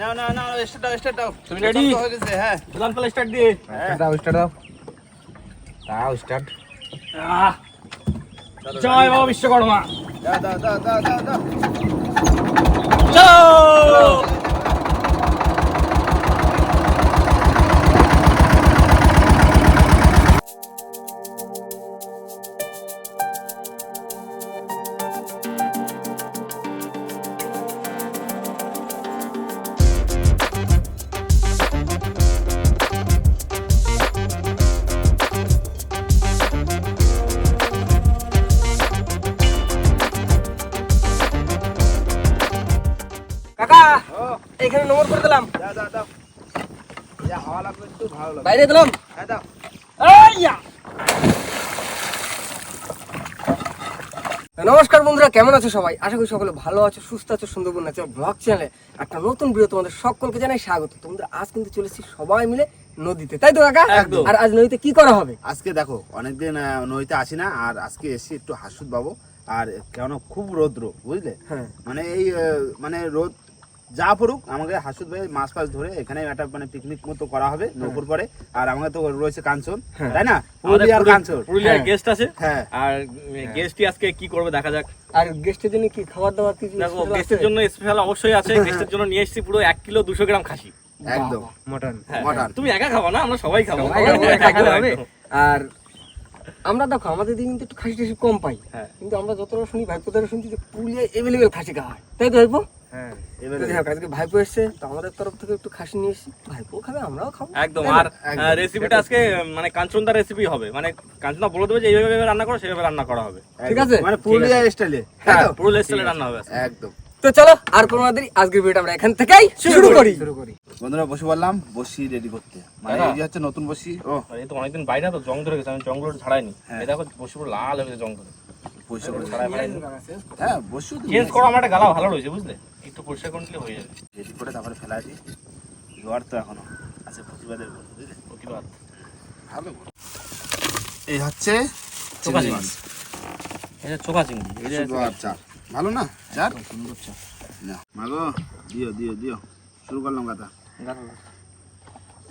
নাও নাও নাও start দাও start দাও। তুমি রেডি হয়ে গেছে হ্যাঁ। দুলান পালা স্টার্ট দিয়ে। হ্যাঁ। দাও স্টার্ট দাও। দাও স্টার্ট আহ, জয় বাবা বিশ্বকর্মা। দাও দাও দাও দাও দাও দাও। এখানে নম্বর করে দিলাম। বাইরে দিলাম। হ্যাঁ! নমস্কার বন্ধুরা কেমন আছো সবাই? আশা করি সকলে ভালো আছো সুস্থ আছো সুন্দরবন আছে। ব্লগ চ্যানেলে একটা নতুন ভিডিও তোমাদের সকলকে জানাই স্বাগত। তোমরা আজ কিন্তু চলেছি সবাই মিলে নদীতে। তাই তো কাকা? আর আজ নদীতে কি করা হবে? আজকে দেখো অনেকদিন নদীতে আসি না আর আজকে এসে একটু হাসুদ পাবো আর কেন খুব রৌদ্র বুঝলে? হ্যাঁ। মানে এই মানে রোদ যা পড়ুক আমাকে হাসুদ ভাই মাছ ফাছ ধরে এখানে একটা মানে পিকনিক মতো করা হবে নৌকোর পরে। আর আমাকে তো রয়েছে কাঞ্চন হ্যাঁ। তাই না? পুরুলিয়ার কাঞ্চন। পুরুলিয়ার হ্যাঁ। গেস্ট আছে। হ্যাঁ। আর গেস্টই আজকে কি করবে দেখা যাক। আর গেস্টের জন্য কি খাবার দাবার কিছু দেখো গেস্টের জন্য স্পেশাল অবশ্যই আছে। গেস্টের জন্য নিয়ে এসেছি পুরো এক কিলো দুশো গ্রাম খাসি। একদম। মটন। হ্যাঁ, মটন। তুমি একা খাব না আমরা সবাই খাব। আর আমরা দেখো আমাদের দিকে কিন্তু একটু খাসি টাসি কম পাই। হ্যাঁ। কিন্তু আমরা যতটা শুনি ভাইপো দ্বারা শুনছি যে পুরুলিয়ায় এভেলেবেল খাসি খাওয়া হয়। তাই তো ভাইপো? হ্যাঁ এবারে যাই হোক, আজকে ভাইপো এসছে তো আমাদের তরফ থেকে একটু খাসি নিয়ে এসেছি। ভাইপো খাবে আমরাও খাব। একদম আর রেসিপিটা আজকে মানে কাঞ্চনদার রেসিপি হবে। মানে কাঞ্চনদা বলে দেবে যে এইভাবে এইভাবে রান্না করো সেভাবে রান্না করা হবে। ঠিক আছে? মানে পুরুলিয়া স্টাইলে হ্যাঁ, পুরুলিয়ার স্টাইলে রান্না হবে একদম। তো চলো আর কোনো দেরি আজকের ভিডিওটা আমরা এখান থেকেই শুরু করি। শুরু করি। বন্ধুরা বসে বললাম বসি রেডি করতে। মানে। এই হচ্ছে নতুন বসি। ও এই তো অনেকদিন বাইরে তো জং ধরে গেছে আমি জঙ্গল ঝাড়াইনি। হ্যাঁ। এই দেখো বসে পুরো লাল হয়ে গেছে জং ধরে। পরিষ্কার করে ছাড়াই হ্যাঁ বসু চেঞ্জ করো আমার একটা গালা ভালো রয়েছে বুঝলে? একটু পরিষ্কার করে নিলে হয়ে যাবে। রেডি করে তারপরে ফেলা দিই জোয়ার তো এখনও। আছে প্রতিবাদের বুঝলে? প্রতিবাদ। ভালো এই হচ্ছে চোখা চিংড়ি। চিংড়ি। এটা চোখা চিংড়ি এটা শুধু চার ভালো না? চার সুন্দর চা। না। মাগো দিও দিও দিও। শুরু করলাম গাঁথো।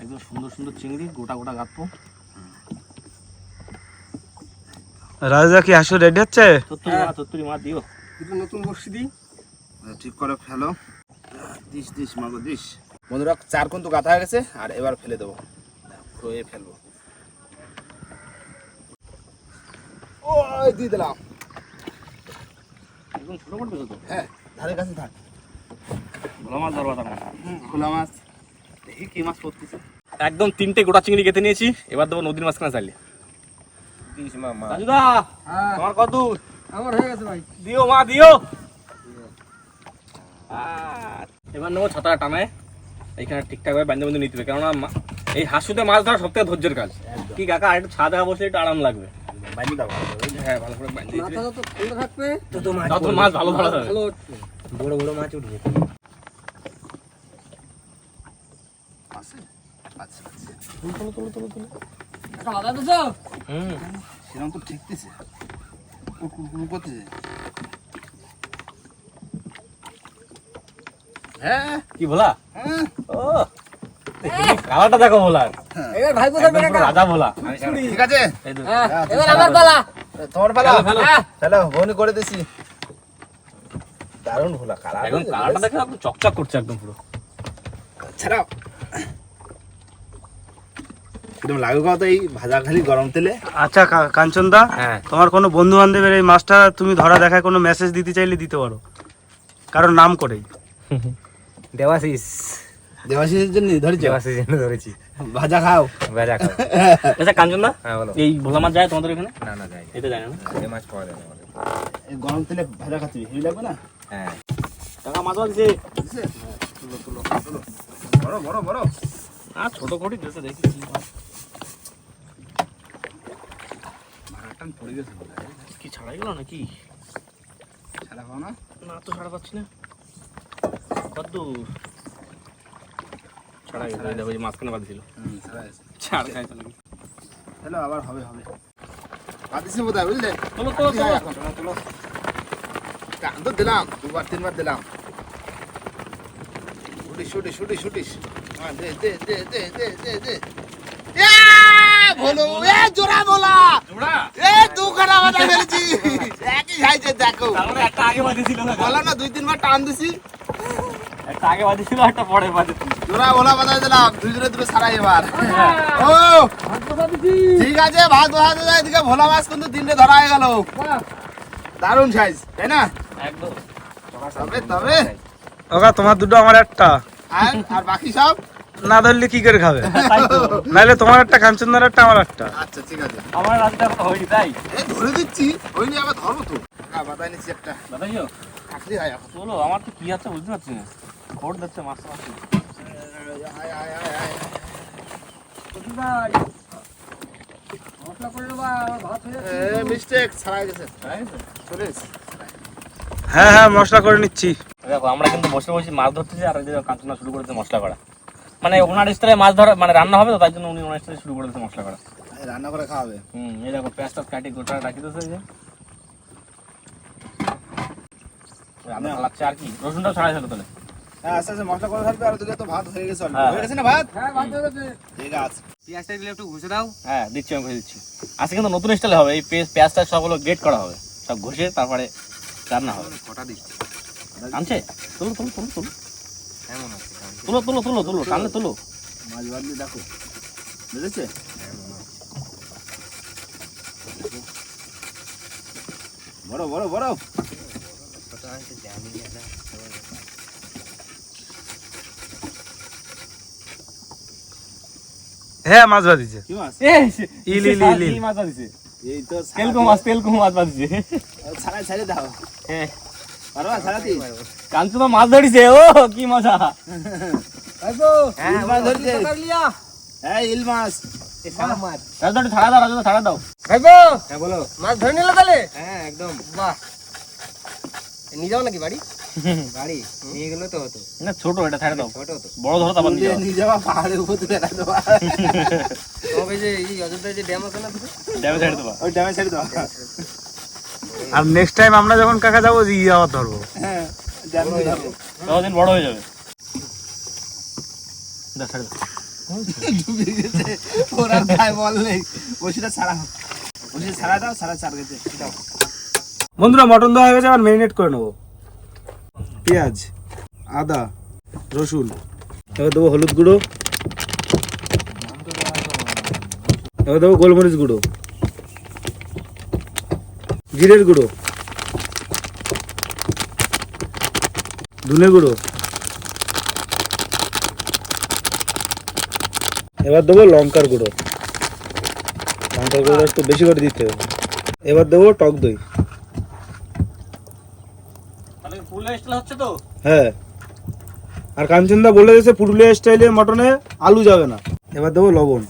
একদম সুন্দর সুন্দর চিংড়ি গোটা গোটা গাঁথবো। রাজা কি হাসু রেডি হচ্ছে? নতুন বসি দিই ঠিক করে ফেলো। দিস দিস মাগো দিস। বন্ধুরা চার কিন্তু গাঁথা হয়ে গেছে আর এবার ফেলে দেবো। এ ফেলব। ও দিয়ে দিলাম। একদম ছোট পড়বে তো হ্যাঁ ধারে কাছে থাক ভোলা মাছ ধরবা খোলা মাছ। দেখি কি মাছ পড়তেছে। একদম তিনটে গোটা চিংড়ি কেটে নিয়েছি এবার দেবো নদীর মাঝখানে চাইলে। দিস মামা রাজুদা হ্যাঁ। তোমার কত আমার হয়ে গেছে ভাই। দিও মা দিও। এবার নেব ছাতা টানায় এইখানে ঠিকঠাক ভাবে বান্ধে বান্ধে নিতে হবে। কেননা এই হাসুতে মাছ ধরা সব থেকে ধৈর্যের কাজ। কি কাকা আর একটু ছাদা বসলে একটু আরাম লাগবে। হ্যাঁ ভালো করে থাকবে তত মাছ ভালো ধরা যাবে। বড় বড় মাছ উঠবে। আচ্ছা আদা দিছো? হুম সেরকম তো ঠিকতেছে। কুকুর করতেছে। হ্যাঁ? কি হ্যাঁ। ও দেখো এবার কাকা রাজা ভোলা। ঠিক আছে। হ্যাঁ, হ্যাঁ, এবার আমার তোমার। হ্যাঁ, করে দিছি। দারুণ ভোলা কালার একদম কালারটা দেখো একদম চকচক করছে একদম পুরো। ছাড়াও। লাগে কত এই ভাজা খালি গরম তেলে। আচ্ছা কা- কাঞ্চনদা হ্যাঁ। তোমার কোনো বন্ধু বান্ধবের এই মাছটা তুমি ধরা দেখায় কোনো মেসেজ দিতে চাইলে দিতে পারো। কারণ নাম করেই দেওয়াশিস। জন্য ধরেছ? দেওয়াশিস জন্য ধরেছি। ভাজা খাও। আচ্ছা কাঞ্চন দা হ্যাঁ বলো। এই ভোলা মাছ যায় তোমাদের এখানে? না না যাই এটা যায় না? এই মাছ পাওয়া যায় না গরম তেলে ভাজা খাচ্ছি হেভি লাগবে না? হ্যাঁ। টাকা মাছ আছে। তুলো তুলো তুলো বড় বড় বড় আর ছোট কোটি দেখি। ভাড়াটান পড়ে গেছে কি ছাড়াই গেল নাকি? ছাড়া পাও না? না তো ছাড়া পাচ্ছি না। কত ছাড়া দেখো এই মাঝখানে বাদ ছিল ছাড়া নাকি হ্যালো আবার হবে হবে। বোধ হয় বুঝলে? এখন তোলো তোলো। কান তো দিলাম দুবার তিনবার দিলাম। শুটিস শুটিস শুটিস শুটিস হ্যাঁ দে দে দে দে দে দে। ভোলো এ জোড়া বলা জোড়া? এ দুখানা বাজা ফেলেছি একই খাইছে দেখো। তারপরে একটা আগে বাজেছিল বলা না দুই তিনবার টান দিছি। একটা আগে বাজেছিল একটা পরে বাজেছিল জোড়া বলা বাজাই দিলাম দুজনে দুটো সারাই এবার। ও ঠিক আছে ভাত বসাতে যায় এদিকে ভোলা মাছ কিন্তু তিনটে ধরা হয়ে গেল। দারুণ সাইজ তাই না? একদম। তবে তবে। ওকা তোমার দুটো আমার একটা। আর আর বাকি সব? না ধরলে কি করে খাবে? নাহলে তোমার একটা কাঞ্চনদার একটা আমার একটা। আচ্ছা ঠিক আছে। আমার রাতটা হয়নি তাই? ধরে দিচ্ছি ওই নিয়ে আবার ধরবো তো। হ্যাঁ বাতাই নিচ্ছি একটা। দাদাইও থাকলে হয় এখন চলো আমার তো কি আছে বুঝতে পারছি না। খোট দিচ্ছে মাছ মাছ আয়, আয়, আয়, আয়। মশলা করে নেবা আমার ভাত হয়ে। হ্যাঁ হ্যাঁ মশলা করে নিচ্ছি। দেখো আমরা কিন্তু বসে বসে মাছ ধরতেছি আর কাঞ্চনা শুরু করেছে মশলা করা। মানে ওনার স্টাইলে মাছ ধরা মানে রান্না হবে তো তাই জন্য উনি ওনার স্টাইলে শুরু করে দিয়েছে মশলা করা। রান্না করে খাওয়াবে। হুম এই দেখো কাটি গোটা রাখি দিয়েছে যে। রান্না লাগছে আর কি? ছাড়াই ছিল তাহলে। হ্যাঁ আস্তে আস্তে মশলা করে থাকবে আর তো ভাত হয়ে গেছে। হ্যাঁ। হয়ে গেছে না ভাত? হ্যাঁ ভাত হয়ে গেছে। ঠিক আছে। পেঁয়াজটা দিলে একটু ঘুষে দাও। হ্যাঁ দিচ্ছি আমি দিচ্ছি। আজকে কিন্তু নতুন স্টাইলে হবে এই পেঁয়াজ পেঁয়াজটা সবগুলো গ্রেট করা হবে। সব ঘষে তারপরে রান্না হবে। কটা দিচ্ছি? আনছে? তুলো তুলো তুলো তুলো। তুলো তুলো তুলো তুলো টানলে তুলো। মাছ বাদলি দেখো। বুঝেছে? বড় বড় বড়। হ্যাঁ মাছ ভাজিছে কি মাছ? ইল, ইল, ইল, ইল। মাছ দিছে এই তো তেলকো মাছ তেলকো মাছ বাজছে ছাড়াই ছাড়ে দাও। হ্যাঁ। পারবা কাঞ্চু তো মাছ ধরিছে ও কি মজা। হ্যাঁ, মাছ ধরছে। পকড় লিয়া হ্যাঁ ইল মাছ। মাছ। ছাড়া দাও রাজদা ছাড়া দাও। হ্যাঁ বলো। মাছ ধরে নিলে তাহলে? হ্যাঁ একদম। বাহ। নিয়ে যাও নাকি বাড়ি? গাড়ি নিয়ে গেলে তো হতো। না ছোট এটা ছাড়া দাও। ছোট হতো বড় ধরো তারপর নিয়ে নিয়ে যাওয়া পাহাড়ের উপর তুলে দেওয়া তবে যে এই অযোধ্যায় যে ড্যাম আছে না ড্যামে ছেড়ে দেবা। ওই ড্যামে ছেড়ে আর নেক্সট টাইম আমরা যখন কাকা যাব ইয়ে আবার ধরবো। হ্যাঁ ততদিন বড় হয়ে যাবে। দাও, ছেড়ে দাও। ডুবে গেছে। ওরা গায়ে বল নেই। বসিটা ছাড়া বসিটা ছাড়া দাও ছাড়া চার গেছে। দাও। বন্ধুরা মটন দেওয়া হয়ে গেছে আবার মেরিনেট করে নেব। পেঁয়াজ আদা রসুন। এবার দেবো হলুদ গুঁড়ো। এবার দেবো গোলমরিচ গুঁড়ো। জিরের গুঁড়ো। ধনে গুঁড়ো। এবার দেবো লঙ্কার গুঁড়ো। লঙ্কার গুঁড়ো একটু বেশি করে দিতে হবে। এবার দেবো টক দই। হ্যাঁ। আর কাঞ্চনদা বলে দিয়েছে পুরুলিয়া স্টাইলের মটনে আলু যাবে না। এবার দেবো লবণ।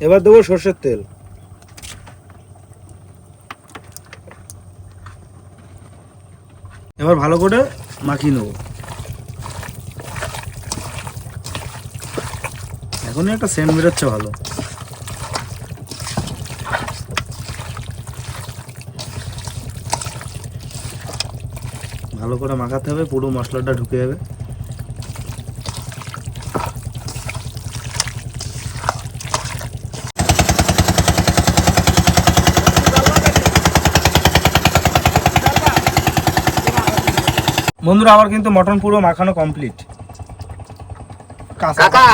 এবার দেবো সর্ষের তেল। এবার ভালো করে মাখিয়ে নেব। এখনই একটা সেন্ট বেরোচ্ছে ভালো। ভালো করে মাখাতে হবে, পুরো মশলাটা ঢুকে যাবে। বন্ধুরা আমার কিন্তু মটন পুরো মাখানো কমপ্লিট কাকা!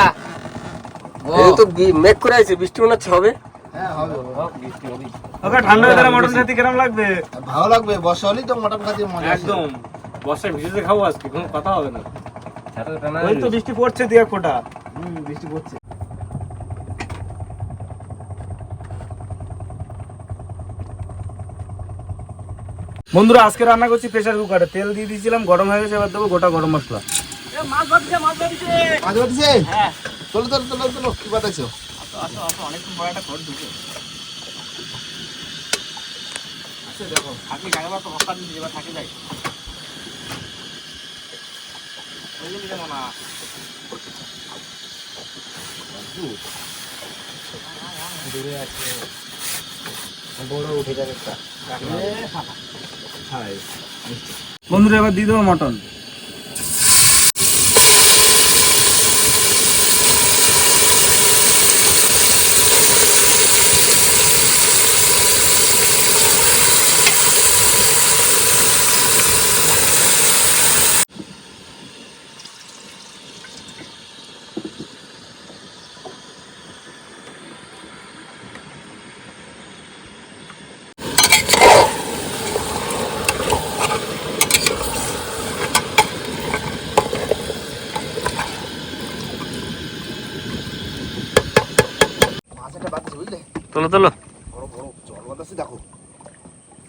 এই তো মেঘ করে আছে বৃষ্টি মনে হচ্ছে হবে? হ্যাঁ হবে ঠান্ডা এ মটন খেতে কিরম লাগবে? ভালো লাগবে বর্ষা হলেই তো মটন খাতে মজা একদম। বর্ষায় ভিজে খাব আজকে কোনো কথা হবে না। ওই তো বৃষ্টি পড়ছে দিয়ে ফোটা। হুম বৃষ্টি পড়ছে। বন্ধুরা আজকে রান্না করছি প্রেসার কুকারে তেল দিয়ে দিয়েছিলাম গরম হয়ে গেছে এবার দেবো গোটা গরম মশলা। হ্যাঁ। চলো চলো চলো চলো কি বাতাইছো আসো আসো আসো অনেকক্ষণ বড় একটা খড় ঢুকে। আচ্ছা দেখো থাকি জায়গা তো হস্তা দিচ্ছি এবার থাকি যাই। ওই যে নিতে মনা। বড় উঠে যাবে একটা। বন্ধুরা এবার দিয়ে দেবো মটন তোলো তোলো বড় বড় জল বাতাসে দেখো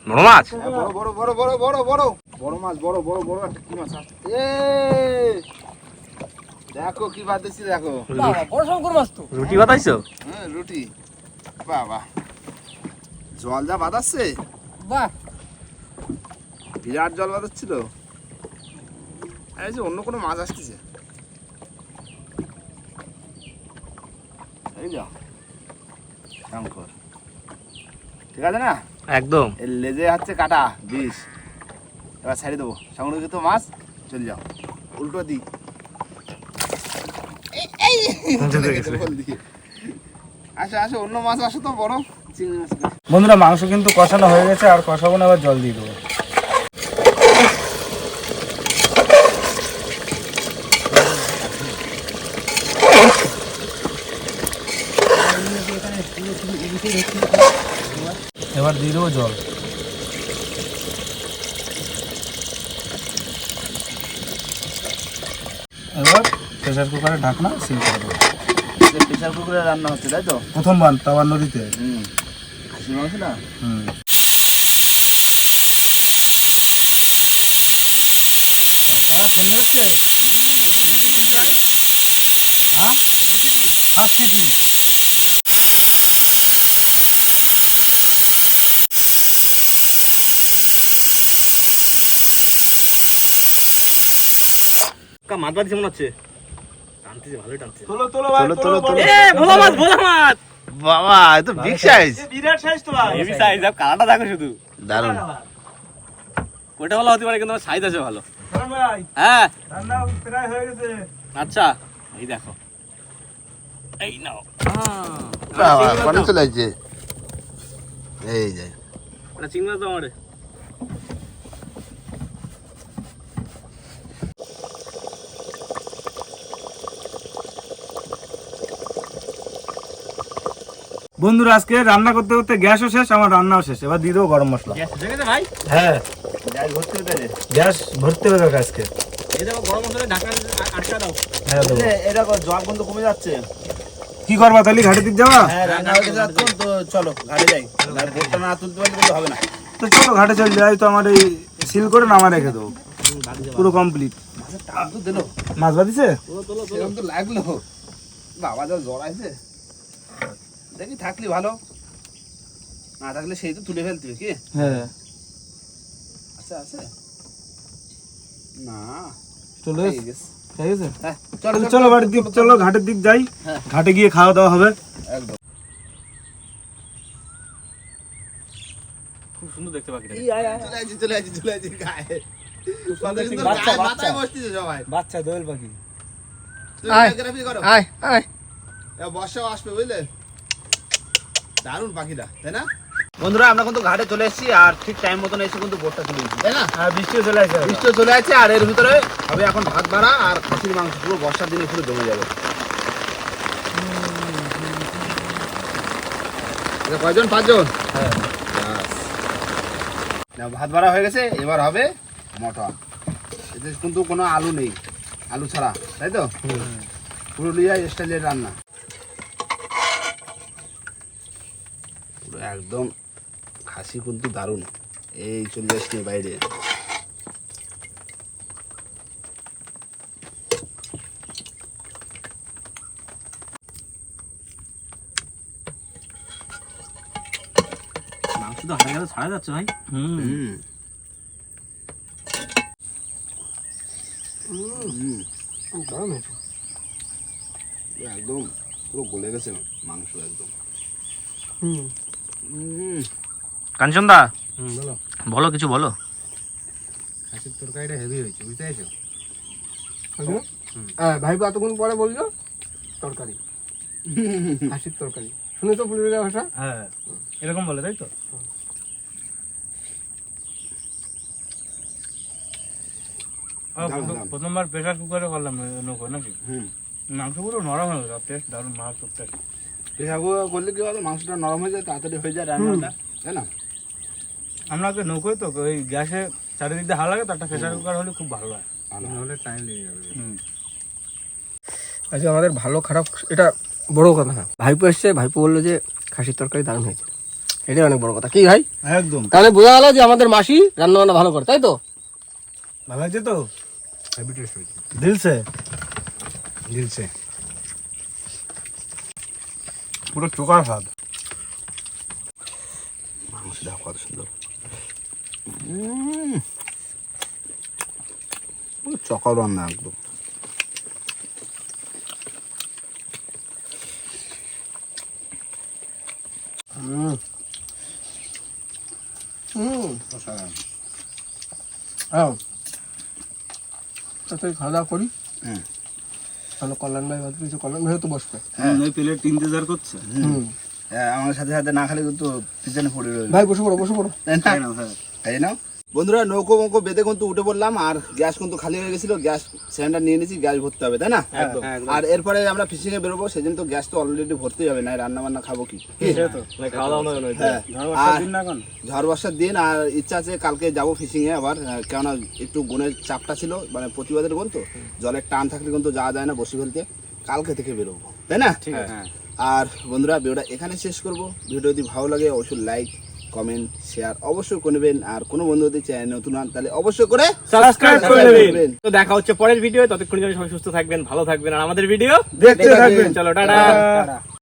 বড় মাছ? বড় বড় বড় বড় বড় বড়। বড় মাছ বড় বড় বড় একটা কি মাছ এ! দেখো কি বাতাসি দেখো। বড় শঙ্কর মাছ তো। রুটি বাতাইছো হ্যাঁ রুটি। বাবা। জল যা বাতাচ্ছে বাহ। বিরাট জল এই যে অন্য কোনো মাছ আসতেছে। এই যা। শঙ্কর। ঠিক আছে না? একদম। লেজে হচ্ছে কাটা বিষ। এবার ছাড়িয়ে দেবো। সংরক্ষিত তো মাছ চলে যাও। উল্টো দি আসো আসো অন্য মাছ আসো তো বড়। চিংড়ি মাছ। বন্ধুরা মাংস কিন্তু কষানো হয়ে গেছে আর কষাবো না আবার জল দিয়ে দেবো। এবার দিয়ে দেবো জল। এবার প্রেশার কুকারে ঢাকনা সিল করে দেবো। প্রেশার কুকারে রান্না হচ্ছে তাই তো? প্রথমবার তাওয়ার নদীতে। হুম। খাসির মাংস না? হুম। পাঁচ কেজি। মাছ বাড়ছে মনে হচ্ছে। টানতেছে ভালোই টানছে তোলো তোলো ভাই তোলো, তোলো এ ভোলা মাছ ভোলা মাছ! বাবা এ তো বিগ সাইজ বিরাট সাইজ তো ভাই। হেভি সাইজ আর কালারটা দেখো শুধু। দারুণ। ওটা ভালো হতে পারে কিন্তু সাইজ আছে ভালো। ভাই। হ্যাঁ। রান্না প্রায় হয়ে গেছে। আচ্ছা এই দেখো। এই নাও। বাবা কোনে চলে এই যে। এটা চিংড়ি মাছ দাও আমারে। বন্ধুরা আজকে রান্না করতে করতে গ্যাসও শেষ আমার রান্নাও শেষ। এবার দিয়ে দেবো গরম মশলা। গ্যাস ঠিক ভাই? হ্যাঁ। গ্যাস ভরতে হবে কাকে আজকে। এই দেখো গরম মশলা ঢাকা আটকা দাও। হ্যাঁ কি করবা তাহলে? যাওয়া হ্যাঁ রান্না হয়ে গেছে তো চলো ঘাটে যাই। না তুলতে পারলে হবে না। তো চলো ঘাটে চল যাই তো আমার এই সিল করে নামা রেখে দেবো। পুরো কমপ্লিট টান তো দিলো। মাছ বাঁধিছে? লাগল। বাবা যা জ্বর আছে দেখি থাকলি ভালো। না থাকলে সেই তো তুলে ফেলতে কি? হ্যাঁ। আছে আছে। না। চলো। ঠিক আছে হ্যাঁ চলো চলো বাড়ির দিক চলো ঘাটের দিক যাই। হ্যাঁ। ঘাটে গিয়ে খাওয়া দাওয়া হবে। একদম। খুব সুন্দর দেখতে পাখিটা। চলে আসছি চলে আসছি চলে আসছি গায়ে বাচ্চা, গায়ে বাচ্চা। বসতেছে সবাই। বাচ্চা দোয়েল পাখি। তুমি আয়। আয় আয়। বর্ষাও আসবে বুঝলে? দারুণ পাখিটা তাই না? বন্ধুরা আমরা কিন্তু ঘাটে চলে এসেছি আর ঠিক টাইম মতন এসে কিন্তু বোটটা চলে এসেছি তাই না? হ্যাঁ বৃষ্টিও চলে আসে বৃষ্টিও চলে আছে আর এর ভিতরে হবে এখন ভাত বাড়া আর খাসির মাংস। পুরো বর্ষার দিনে পুরো জমে যাবে। কয়জন? পাঁচজন? হ্যাঁ। ভাত বাড়া হয়ে গেছে এবার হবে মটন এতে কিন্তু কোনো আলু নেই আলু ছাড়া তাই তো? পুরুলিয়া স্টাইলের রান্না। একদম খাসি কিন্তু দারুণ। এই চলে আসছে বাইরে। মাংস তো হাতে গেলে ছাড়া যাচ্ছে ভাই। হুম। হুম। হুম। একদম পুরো গলে গেছে মাংস একদম। হুম। কাঞ্চনদা? হুম বলো। বলো কিছু বলো। খাসির তরকারিটা হেভি হয়েছে বুঝতে পেরেছ হ্যাঁ এতক্ষণ পরে বলল তরকারি। হাসির তরকারি। ভাষা? হ্যাঁ এরকম বলে তাই তো। প্রথমবার প্রেশার কুকারে করলাম নৌকো নাকি? হুম। মাংস পুরো নরম হয়ে গেল টেস্ট দারুণ মাছ টেস্ট এসব করলে কি হবে মাংসটা নরম হয়ে যায় তাড়াতাড়ি হয়ে যায় রান্নাটা তাই না? আমরা আগে নৌকোয় তো ওই গ্যাসে চারিদিক দিয়ে হাওয়া লাগে তো একটা প্রেশার কুকার হলে খুব ভালো হয়। হলে টাইম লেগে যাবে। আজকে আমাদের ভালো খারাপ এটা বড় কথা না। ভাইপো এসছে ভাইপো বলল যে খাসির তরকারি দারুণ হয়েছে। এটাই অনেক বড় কথা। কি ভাই? একদম। তাহলে বোঝা গেল যে আমাদের মাসি রান্না বান্না ভালো করে তাই তো? ভালো হয়েছে তো? দিলসে দিলসে পুরো চোকার ভাত মাংসটা কত সুন্দর। চকার রান্না একদম। খাওয়া দাওয়া করি? হুম। তাহলে কল্যাণ ভাই কিছু কল্যাণ ভাই তো বসবে। ওই প্লেট ইন্তজার করছে? হুম। হ্যাঁ, আমার সাথে সাথে না খালে কিন্তু পিছনে পড়ে রইল। ভাই বসে পড়ো বসে পড়ো। তাই না তাই না বন্ধুরা নৌকো মৌকো বেঁধে কিন্তু উঠে পড়লাম আর গ্যাস কিন্তু খালি হয়ে গেছিল গ্যাস সিলিন্ডার নিয়ে নিয়েছি গ্যাস ভরতে হবে তাই না? একদম। আর এরপরে আমরা ফিশিং এ বেরোবো সেজন্য তো গ্যাস তো অলরেডি ভরতে হবে না রান্না বান্না খাব কি? কি? মানে হ্যাঁ। ঝড় বর্ষার দিন আর ইচ্ছা আছে কালকে যাব ফিশিং এ আবার কেননা একটু গুণের চাপটা ছিল মানে প্রতিবাদের গুণ তো জলের টান থাকলে কিন্তু যাওয়া যায় না বসে ফেলতে কালকে থেকে বেরোবো তাই না? আর বন্ধুরা ভিডিওটা এখানে শেষ করব ভিডিও যদি ভালো লাগে অবশ্যই লাইক কমেন্ট শেয়ার অবশ্যই করবেন আর কোনো বন্ধু যদি চ্যানেল নতুন হন তাহলে অবশ্যই করে সাবস্ক্রাইব করে করে দেবেন দেবেন। তো দেখা হচ্ছে পরের ভিডিও ততক্ষণ যেন সবাই সুস্থ থাকবেন ভালো থাকবেন আর আমাদের ভিডিও দেখতে থাকবেন। চলো টাটা।